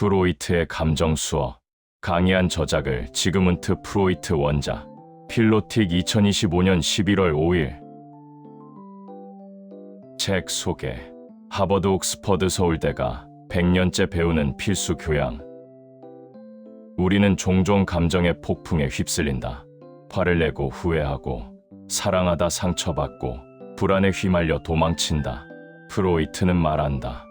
프로이트의 감정 수어 강의한 저작을 지그문트 프로이트 원자 필로틱 2025년 11월 5일 책 소개 하버드 옥스퍼드 서울대가 100년째 배우는 필수 교양 우리는 종종 감정의 폭풍에 휩쓸린다. 화를 내고 후회하고 사랑하다 상처받고 불안에 휘말려 도망친다. 프로이트는 말한다.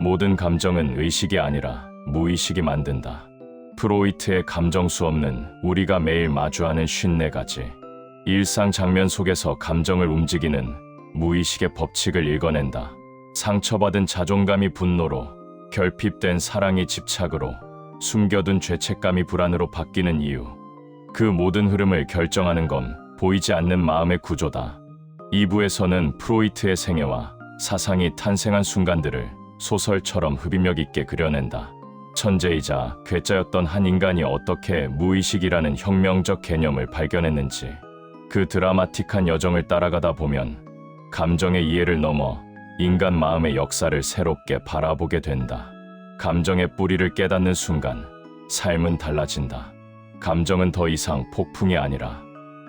모든 감정은 의식이 아니라 무의식이 만든다. 프로이트의 감정 수 없는 우리가 매일 마주하는 54가지 일상 장면 속에서 감정을 움직이는 무의식의 법칙을 읽어낸다. 상처받은 자존감이 분노로 결핍된 사랑이 집착으로 숨겨둔 죄책감이 불안으로 바뀌는 이유 그 모든 흐름을 결정하는 건 보이지 않는 마음의 구조다. 2부에서는 프로이트의 생애와 사상이 탄생한 순간들을 소설처럼 흡입력 있게 그려낸다. 천재이자 괴짜였던 한 인간이 어떻게 무의식이라는 혁명적 개념을 발견했는지 그 드라마틱한 여정을 따라가다 보면 감정의 이해를 넘어 인간 마음의 역사를 새롭게 바라보게 된다. 감정의 뿌리를 깨닫는 순간 삶은 달라진다. 감정은 더 이상 폭풍이 아니라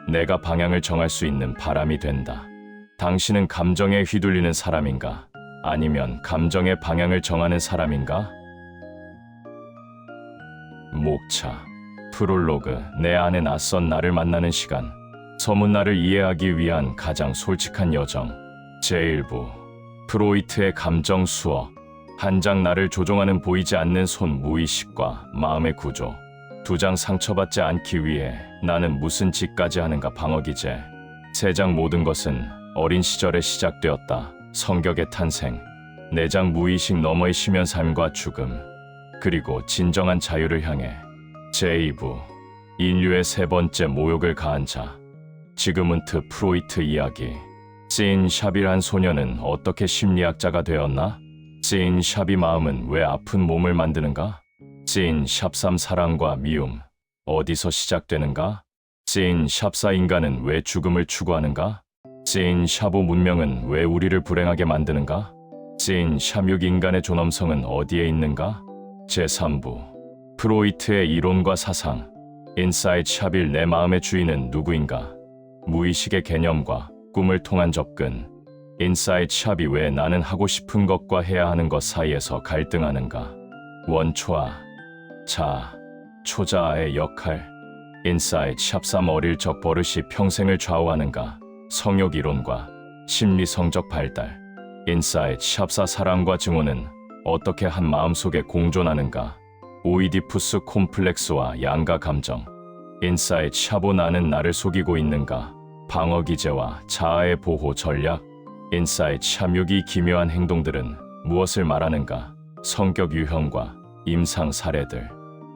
내가 방향을 정할 수 있는 바람이 된다. 당신은 감정에 휘둘리는 사람인가? 아니면 감정의 방향을 정하는 사람인가? 목차 프롤로그 내 안에 낯선 나를 만나는 시간 서문 나를 이해하기 위한 가장 솔직한 여정 제1부 프로이트의 감정 수어 한 장 나를 조종하는 보이지 않는 손 무의식과 마음의 구조 두 장 상처받지 않기 위해 나는 무슨 짓까지 하는가 방어기제 세 장 모든 것은 어린 시절에 시작되었다 성격의 탄생 네장 무의식 너머의 심연 삶과 죽음 그리고 진정한 자유를 향해 제2부 인류의 세 번째 모욕을 가한 자 지그문트 프로이트 이야기 씬 샵이란 소녀는 어떻게 심리학자가 되었나? 씬 샵이 마음은 왜 아픈 몸을 만드는가? 씬 샵삼 사랑과 미움 어디서 시작되는가? 씬 샵사 인간은 왜 죽음을 추구하는가? 씬 샤보 문명은 왜 우리를 불행하게 만드는가? 씬 샵육 인간의 존엄성은 어디에 있는가? 제3부 프로이트의 이론과 사상 인사이트 샵일 내 마음의 주인은 누구인가? 무의식의 개념과 꿈을 통한 접근 인사이트 샵이 왜 나는 하고 싶은 것과 해야 하는 것 사이에서 갈등하는가? 원초아 자 초자아의 역할 인사이트 샵삼 어릴 적 버릇이 평생을 좌우하는가? 성욕 이론과 심리 성적 발달 인사이트 샵사 사랑과 증오는 어떻게 한 마음속에 공존하는가? 오이디푸스 콤플렉스와 양가 감정 인사이트 샤보 나는 나를 속이고 있는가? 방어 기제와 자아의 보호 전략 인사이트 샤육이 기묘한 행동들은 무엇을 말하는가? 성격 유형과 임상 사례들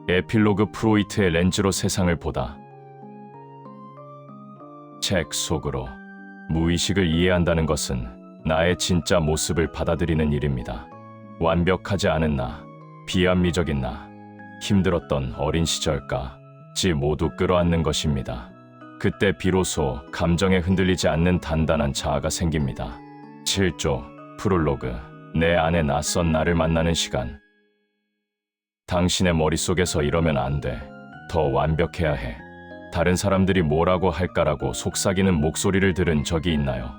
에필로그 프로이트의 렌즈로 세상을 보다 책 속으로 무의식을 이해한다는 것은 나의 진짜 모습을 받아들이는 일입니다. 완벽하지 않은 나, 비합리적인 나, 힘들었던 어린 시절까 지 모두 끌어안는 것입니다. 그때 비로소 감정에 흔들리지 않는 단단한 자아가 생깁니다. 7조 프롤로그 내 안에 낯선 나를 만나는 시간 당신의 머릿속에서 이러면 안 돼. 더 완벽해야 해. 다른 사람들이 뭐라고 할까라고 속삭이는 목소리를 들은 적이 있나요?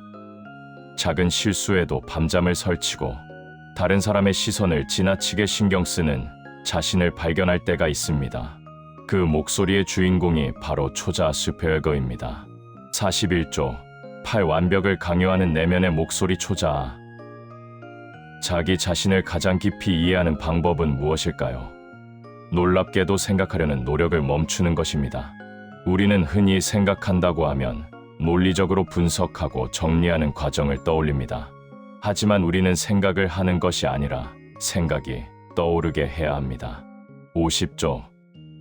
작은 실수에도 밤잠을 설치고 다른 사람의 시선을 지나치게 신경 쓰는 자신을 발견할 때가 있습니다. 그 목소리의 주인공이 바로 초자 슈페어거입니다. 41조 8 완벽을 강요하는 내면의 목소리 초자 자기 자신을 가장 깊이 이해하는 방법은 무엇일까요? 놀랍게도 생각하려는 노력을 멈추는 것입니다. 우리는 흔히 생각한다고 하면 논리적으로 분석하고 정리하는 과정을 떠올립니다. 하지만 우리는 생각을 하는 것이 아니라 생각이 떠오르게 해야 합니다. 50조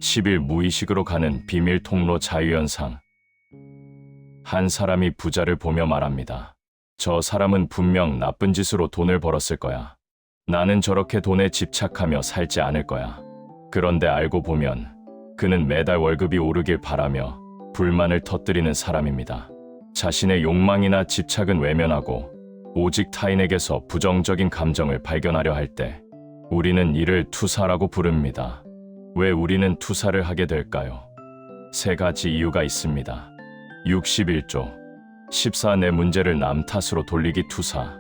10일 무의식으로 가는 비밀 통로 자유현상 한 사람이 부자를 보며 말합니다. 저 사람은 분명 나쁜 짓으로 돈을 벌었을 거야. 나는 저렇게 돈에 집착하며 살지 않을 거야. 그런데 알고 보면 그는 매달 월급이 오르길 바라며 불만을 터뜨리는 사람입니다. 자신의 욕망이나 집착은 외면하고 오직 타인에게서 부정적인 감정을 발견하려 할 때 우리는 이를 투사라고 부릅니다. 왜 우리는 투사를 하게 될까요? 세 가지 이유가 있습니다. 61조 14 내 문제를 남 탓으로 돌리기 투사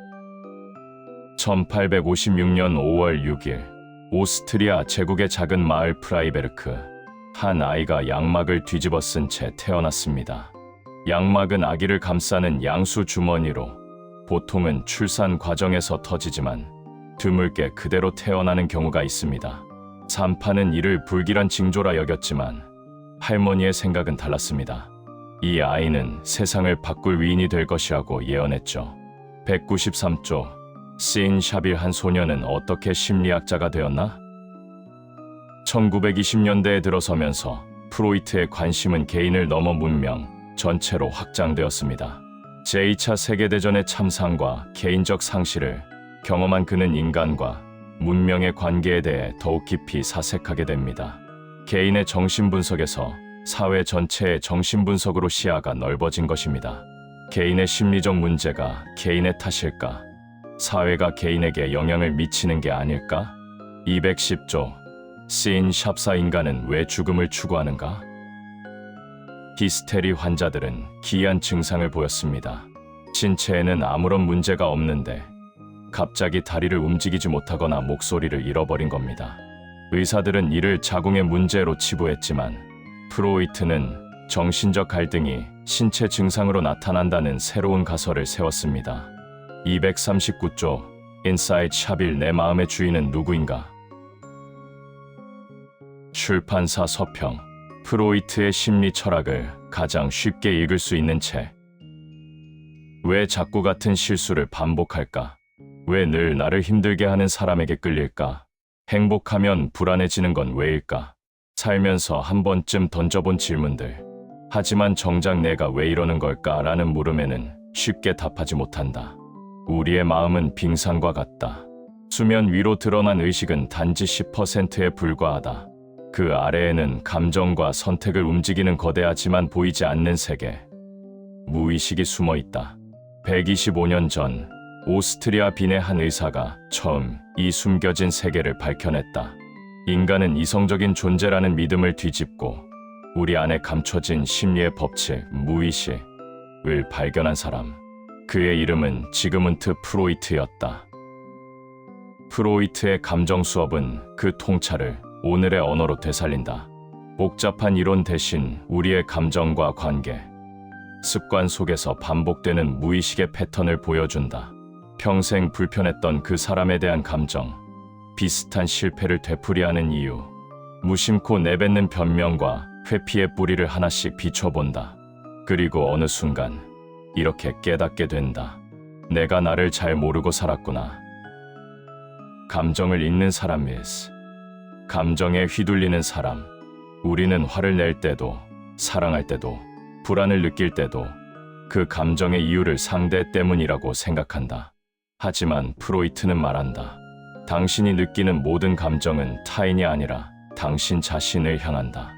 1856년 5월 6일 오스트리아 제국의 작은 마을 프라이베르크 한 아이가 양막을 뒤집어 쓴 채 태어났습니다. 양막은 아기를 감싸는 양수 주머니로 보통은 출산 과정에서 터지지만 드물게 그대로 태어나는 경우가 있습니다. 산파는 이를 불길한 징조라 여겼지만 할머니의 생각은 달랐습니다. 이 아이는 세상을 바꿀 위인이 될 것이라고 예언했죠. 193조 시인 샤빌 한 소녀는 어떻게 심리학자가 되었나? 1920년대에 들어서면서 프로이트의 관심은 개인을 넘어 문명 전체로 확장되었습니다. 제2차 세계대전의 참상과 개인적 상실을 경험한 그는 인간과 문명의 관계에 대해 더욱 깊이 사색하게 됩니다. 개인의 정신분석에서 사회 전체의 정신분석으로 시야가 넓어진 것입니다. 개인의 심리적 문제가 개인의 탓일까? 사회가 개인에게 영향을 미치는 게 아닐까? 210조 시인 샵사 인간은 왜 죽음을 추구하는가? 히스테리 환자들은 기이한 증상을 보였습니다. 신체에는 아무런 문제가 없는데 갑자기 다리를 움직이지 못하거나 목소리를 잃어버린 겁니다. 의사들은 이를 자궁의 문제로 치부했지만 프로이트는 정신적 갈등이 신체 증상으로 나타난다는 새로운 가설을 세웠습니다. 239조 인사이트 샤빌 내 마음의 주인은 누구인가? 출판사 서평 프로이트의 심리 철학을 가장 쉽게 읽을 수 있는 책. 왜 자꾸 같은 실수를 반복할까? 왜 늘 나를 힘들게 하는 사람에게 끌릴까? 행복하면 불안해지는 건 왜일까? 살면서 한 번쯤 던져본 질문들. 하지만 정작 내가 왜 이러는 걸까? 라는 물음에는 쉽게 답하지 못한다. 우리의 마음은 빙산과 같다. 수면 위로 드러난 의식은 단지 10%에 불과하다. 그 아래에는 감정과 선택을 움직이는 거대하지만 보이지 않는 세계. 무의식이 숨어 있다. 125년 전 오스트리아 빈의 한 의사가 처음 이 숨겨진 세계를 밝혀냈다. 인간은 이성적인 존재라는 믿음을 뒤집고 우리 안에 감춰진 심리의 법칙, 무의식을 발견한 사람. 그의 이름은 지그문트 프로이트였다. 프로이트의 감정 수업은 그 통찰을 오늘의 언어로 되살린다. 복잡한 이론 대신 우리의 감정과 관계, 습관 속에서 반복되는 무의식의 패턴을 보여준다. 평생 불편했던 그 사람에 대한 감정, 비슷한 실패를 되풀이하는 이유, 무심코 내뱉는 변명과 회피의 뿌리를 하나씩 비춰본다. 그리고 어느 순간 이렇게 깨닫게 된다. 내가 나를 잘 모르고 살았구나. 감정을 읽는 사람 is 감정에 휘둘리는 사람. 우리는 화를 낼 때도, 사랑할 때도, 불안을 느낄 때도 그 감정의 이유를 상대 때문이라고 생각한다. 하지만 프로이트는 말한다. 당신이 느끼는 모든 감정은 타인이 아니라 당신 자신을 향한다.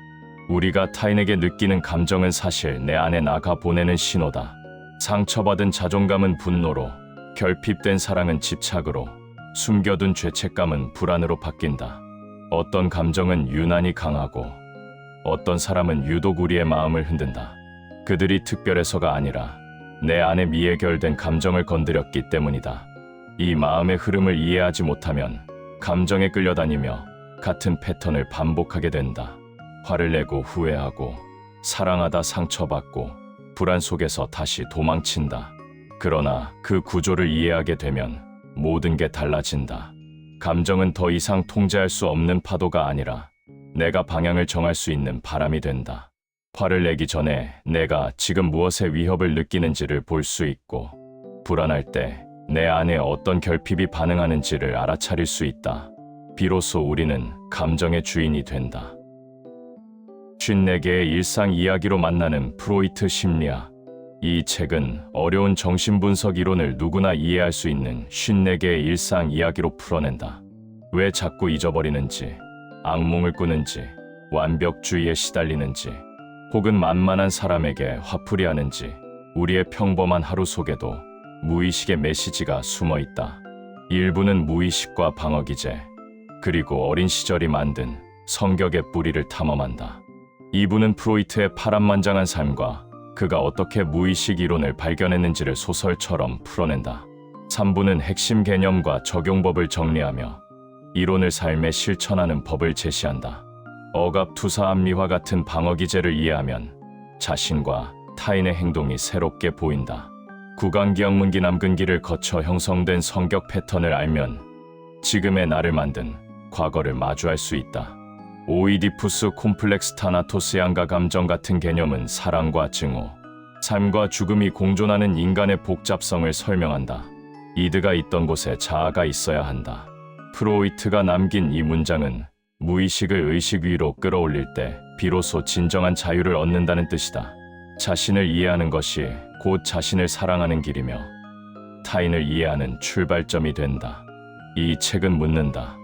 우리가 타인에게 느끼는 감정은 사실 내 안에 나가 보내는 신호다. 상처받은 자존감은 분노로, 결핍된 사랑은 집착으로, 숨겨둔 죄책감은 불안으로 바뀐다. 어떤 감정은 유난히 강하고, 어떤 사람은 유독 우리의 마음을 흔든다. 그들이 특별해서가 아니라 내 안에 미해결된 감정을 건드렸기 때문이다. 이 마음의 흐름을 이해하지 못하면 감정에 끌려다니며 같은 패턴을 반복하게 된다. 화를 내고 후회하고 사랑하다 상처받고 불안 속에서 다시 도망친다. 그러나 그 구조를 이해하게 되면 모든 게 달라진다. 감정은 더 이상 통제할 수 없는 파도가 아니라 내가 방향을 정할 수 있는 바람이 된다. 화를 내기 전에 내가 지금 무엇의 위협을 느끼는지를 볼 수 있고, 불안할 때 내 안에 어떤 결핍이 반응하는지를 알아차릴 수 있다. 비로소 우리는 감정의 주인이 된다. 54개의 일상 이야기로 만나는 프로이트 심리학. 이 책은 어려운 정신분석 이론을 누구나 이해할 수 있는 54개의 일상 이야기로 풀어낸다. 왜 자꾸 잊어버리는지, 악몽을 꾸는지, 완벽주의에 시달리는지, 혹은 만만한 사람에게 화풀이 하는지, 우리의 평범한 하루 속에도 무의식의 메시지가 숨어 있다. 일부는 무의식과 방어 기제, 그리고 어린 시절이 만든 성격의 뿌리를 탐험한다. 2부는 프로이트의 파란만장한 삶과 그가 어떻게 무의식 이론을 발견했는지를 소설처럼 풀어낸다. 3부는 핵심 개념과 적용법을 정리하며 이론을 삶에 실천하는 법을 제시한다. 억압 투사 합리화 같은 방어 기제를 이해하면 자신과 타인의 행동이 새롭게 보인다. 구강기억문기 남근기를 거쳐 형성된 성격 패턴을 알면 지금의 나를 만든 과거를 마주할 수 있다. 오이디푸스 콤플렉스 타나토스 양가 감정 같은 개념은 사랑과 증오, 삶과 죽음이 공존하는 인간의 복잡성을 설명한다. 이드가 있던 곳에 자아가 있어야 한다. 프로이트가 남긴 이 문장은 무의식을 의식 위로 끌어올릴 때 비로소 진정한 자유를 얻는다는 뜻이다. 자신을 이해하는 것이 곧 자신을 사랑하는 길이며 타인을 이해하는 출발점이 된다. 이 책은 묻는다.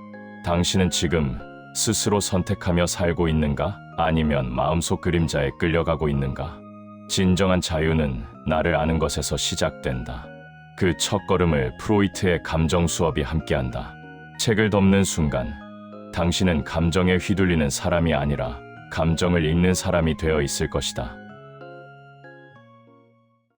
당신은 지금 스스로 선택하며 살고 있는가? 아니면 마음속 그림자에 끌려가고 있는가? 진정한 자유는 나를 아는 것에서 시작된다. 그 첫걸음을 프로이트의 감정 수업이 함께한다. 책을 덮는 순간 당신은 감정에 휘둘리는 사람이 아니라 감정을 읽는 사람이 되어 있을 것이다.